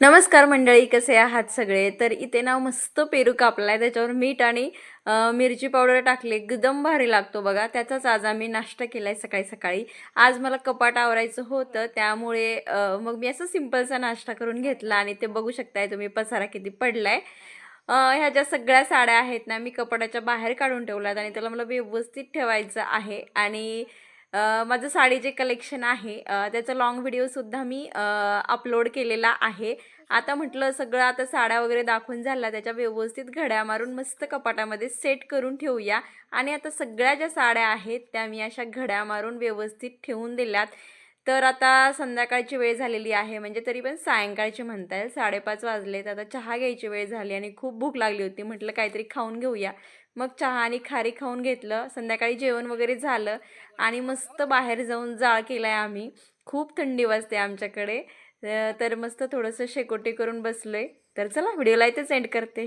नमस्कार मंडळी कसे आहात सगळे? तर इथे ना मस्त पेरू कापला आहे त्याच्यावर मीठ आणि मिरची पावडर टाकली. एकदम भारी लागतो बघा. त्याचाच आज आम्ही नाश्ता केला आहे सकाळी सकाळी. आज मला कपाट आवरायचं होतं त्यामुळे मग मी असं सिम्पलचा नाश्ता करून घेतला आणि ते बघू शकताय तुम्ही पसारा किती पडला आहे ह्या ज्या सगळ्या साड्या आहेत ना मी कपाटाच्या बाहेर काढून ठेवल्यात आणि त्याला मला व्यवस्थित ठेवायचं आहे. आणि माझं माझं साडीचे कलेक्शन आहे त्याचा लाँग व्हिडिओसुद्धा मी अपलोड केलेला आहे. आता म्हटलं सगळं आता साड्या वगैरे दाखवून झाला त्याच्या व्यवस्थित घड्या मारून मस्त कपाटामध्ये सेट करून ठेवूया. आणि आता सगळ्या ज्या साड्या आहेत त्या मी अशा घड्या मारून व्यवस्थित ठेवून दिल्यात. तर आता संध्याकाळची वेळ झालेली आहे म्हणजे तरी पण सायंकाळची म्हणता येईल. साडेपाच वाजले तर आता चहा घ्यायची वेळ झाली आणि खूप भूक लागली होती. म्हटलं काहीतरी खाऊन घेऊया. मग चहा आणि खारी खाऊन घेतलं. संध्याकाळी जेवण वगैरे झालं आणि मस्त बाहेर जाऊन जाळ केला आहे आम्ही. खूप थंडी वाजते आमच्याकडे. तर मस्त थोडंसं शेकोटी करून बसलो आहे तर चला व्हिडिओला इथेच एंड करते.